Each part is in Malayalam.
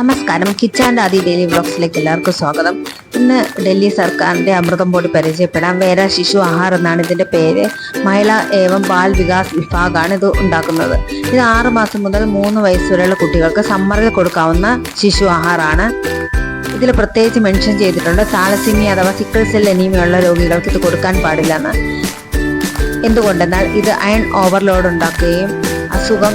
നമസ്കാരം. കിച്ചൻ ആദി ഡെയിലി വ്ളോഗ്സിലേക്ക് എല്ലാവർക്കും സ്വാഗതം. ഇന്ന് ഡൽഹി സർക്കാരിന്റെ അമൃതം ബോർഡ് പരിചയപ്പെടാം. വേര ശിശു ആഹാർ എന്നാണ് ഇതിന്റെ പേര്. മഹിള ഏവം ബാൽ വികാസ് വിഭാഗമാണ് ഇത് ഉണ്ടാക്കുന്നത്. ഇത് ആറ് മാസം മുതൽ മൂന്ന് വയസ്സ് വരെയുള്ള കുട്ടികൾക്ക് സമ്മറിൽ കൊടുക്കാവുന്ന ശിശു ആഹാറാണ് ഇതിൽ പ്രത്യേകിച്ച് മെൻഷൻ ചെയ്തിട്ടുണ്ട് താലസിമി അഥവാ സിക്കിൾ സെൽ അനീമിയുള്ള രോഗികൾക്ക് ഇത് കൊടുക്കാൻ പാടില്ലെന്ന് എന്തുകൊണ്ടെന്നാൽ ഇത് അയൺ ഓവർലോഡ് ഉണ്ടാക്കുകയും അസുഖം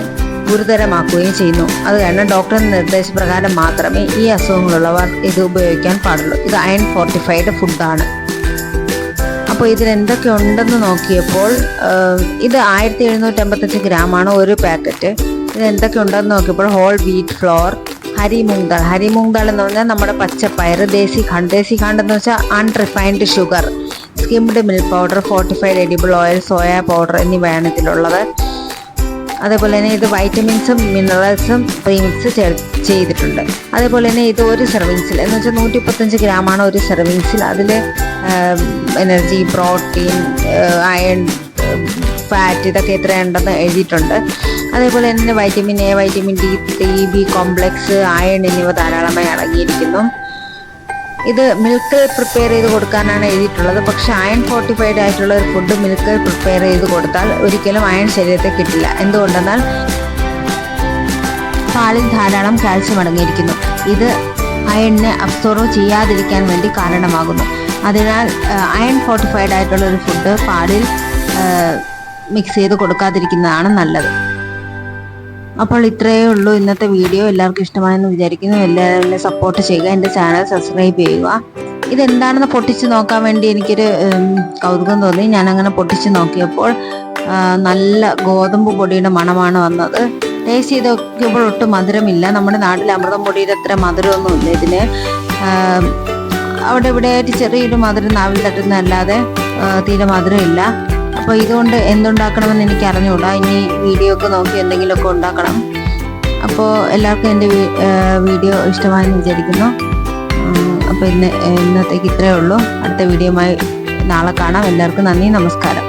ഗുരുതരമാക്കുകയും ചെയ്യുന്നു. അത് കാരണം ഡോക്ടറുടെ നിർദ്ദേശപ്രകാരം മാത്രമേ ഈ അസുഖങ്ങളുള്ളവർ ഇത് ഉപയോഗിക്കാൻ പാടുള്ളൂ. ഇത് അയൺ ഫോർട്ടിഫൈഡ് ഫുഡാണ് അപ്പോൾ ഇതിൽ എന്തൊക്കെ ഉണ്ടെന്ന് നോക്കിയപ്പോൾ ഇത് ആയിരത്തി എഴുന്നൂറ്റി അമ്പത്തഞ്ച് ഗ്രാമാണ് ഒരു പാക്കറ്റ് ഇത് എന്തൊക്കെ ഉണ്ടെന്ന് നോക്കിയപ്പോൾ whole wheat flour hari moong dal hari moong എന്ന് പറഞ്ഞാൽ നമ്മുടെ പച്ചപ്പയർ ദേശി ഖണ്ഡ് ദേശി ഖണ്ഡ് എന്ന് വെച്ചാൽ unrefined sugar skimmed milk powder fortified edible oil soya powder എന്നിവയാണ് ഇതിലുള്ളത്. അതേപോലെ തന്നെ ഇത് വൈറ്റമിൻസും മിനറൽസും പ്രീമിക്സ് ചെയ്തിട്ടുണ്ട്. അതേപോലെ തന്നെ ഇത് ഒരു സെർവിങ്സിൽ എന്ന് വെച്ചാൽ നൂറ്റി മുപ്പത്തഞ്ച് ഗ്രാമാണ് ഒരു സെർവിങ്സിൽ അതിൽ എനർജി പ്രോട്ടീൻ അയൺ ഫാറ്റ് ഇതൊക്കെ എത്രയുണ്ടെന്ന് എഴുതിയിട്ടുണ്ട്. അതേപോലെ തന്നെ vitamin A vitamin D three B complex iron എന്നിവ ധാരാളമായി അടങ്ങിയിരിക്കുന്നു. ഇത് മിൽക്ക് പ്രിപ്പയർ ചെയ്ത് കൊടുക്കാനാണ് എഴുതിയിട്ടുള്ളത്. പക്ഷെ അയൺ ഫോർട്ടിഫൈഡ് ആയിട്ടുള്ള ഒരു ഫുഡ് മിൽക്ക് പ്രിപ്പയർ ചെയ്ത് കൊടുത്താൽ ഒരിക്കലും അയൺ ശരീരത്തെ കിട്ടില്ല. എന്തുകൊണ്ടെന്നാൽ പാലിൽ ധാരാളം കാൽസ്യം അടങ്ങിയിരിക്കുന്നു. ഇത് അയണിനെ അബ്സോർവ് ചെയ്യാതിരിക്കാൻ വേണ്ടി കാരണമാകുന്നു. അതിനാൽ അയൺ ഫോർട്ടിഫൈഡ് ആയിട്ടുള്ള ഒരു ഫുഡ് പാലിൽ മിക്സ് ചെയ്ത് കൊടുക്കാതിരിക്കുന്നതാണ് നല്ലത്. അപ്പോൾ ഇത്രയേ ഉള്ളൂ ഇന്നത്തെ വീഡിയോ. എല്ലാവർക്കും ഇഷ്ടമായെന്ന് വിചാരിക്കുന്നു. എല്ലാവരും സപ്പോർട്ട് ചെയ്യുക. എന്റെ ചാനൽ സബ്സ്ക്രൈബ് ചെയ്യുക. ഇതെന്താണെന്ന് പൊട്ടിച്ച് നോക്കാൻ വേണ്ടി എനിക്കൊരു കൗതുകം തോന്നി. ഞാൻ അങ്ങനെ പൊട്ടിച്ച് നോക്കിയപ്പോൾ നല്ല ഗോതമ്പ് പൊടിയുടെ മണമാണ് വന്നത്. ടേസ്റ്റ് ചെയ്ത് നോക്കിയപ്പോൾ ഒട്ടും മധുരമില്ല. നമ്മുടെ നാട്ടിൽ അമൃതം പൊടിയുടെ അത്ര മധുരമൊന്നുമില്ല ഇതിന്. അവിടെ ഇവിടെ ആയിട്ട് ചെറിയൊരു മധുരം നാവിൽ തട്ടുന്നതല്ലാതെ തീരെ മധുരമില്ല. അപ്പോൾ ഇതുകൊണ്ട് എന്തുണ്ടാക്കണമെന്ന് എനിക്ക് അറിഞ്ഞുകൂടാ. ഇനി വീഡിയോ ഒക്കെ നോക്കി എന്തെങ്കിലുമൊക്കെ ഉണ്ടാക്കണം. അപ്പോൾ എല്ലാവർക്കും എന്റെ വീഡിയോ ഇഷ്ടമായെന്ന് വിചാരിക്കുന്നു. അപ്പോൾ ഇന്ന് ഇന്നത്തേക്ക് ഇത്രയേ ഉള്ളൂ. അടുത്ത വീഡിയോയുമായി നാളെ കാണാം. എല്ലാവർക്കും നന്ദി നമസ്കാരം.